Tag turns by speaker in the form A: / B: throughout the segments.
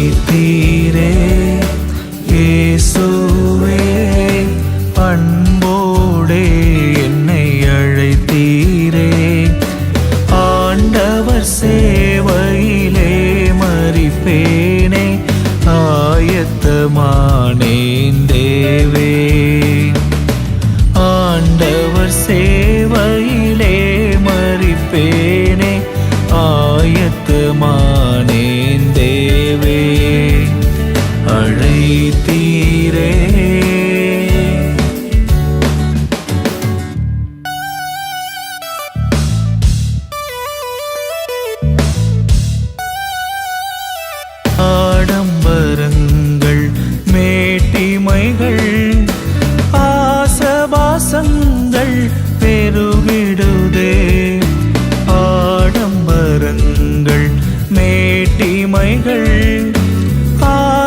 A: அழைத்தீரே இயேசுவே அன்போடே என்னை அழைத்தீரே. ஆண்டவர் சேவையிலே மறிப்பேனே ஆயத்தமானேன் தேவே. அழைத்தீரே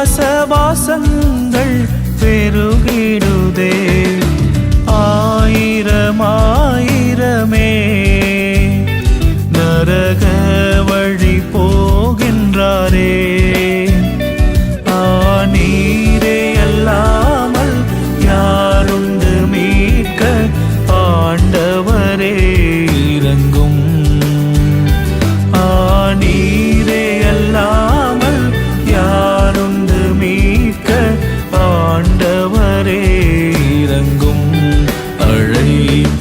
A: ரசவாசங்கள் பெருகிடுதே. ஆயிரம் ஆயிரமே. நரக வழி போகின்றாரே. ஆநீரே அல்லாமல் யாருண்டு மீட்க ஆண்டவரே. இறங்கும். ஆநீர் அழைப்பு.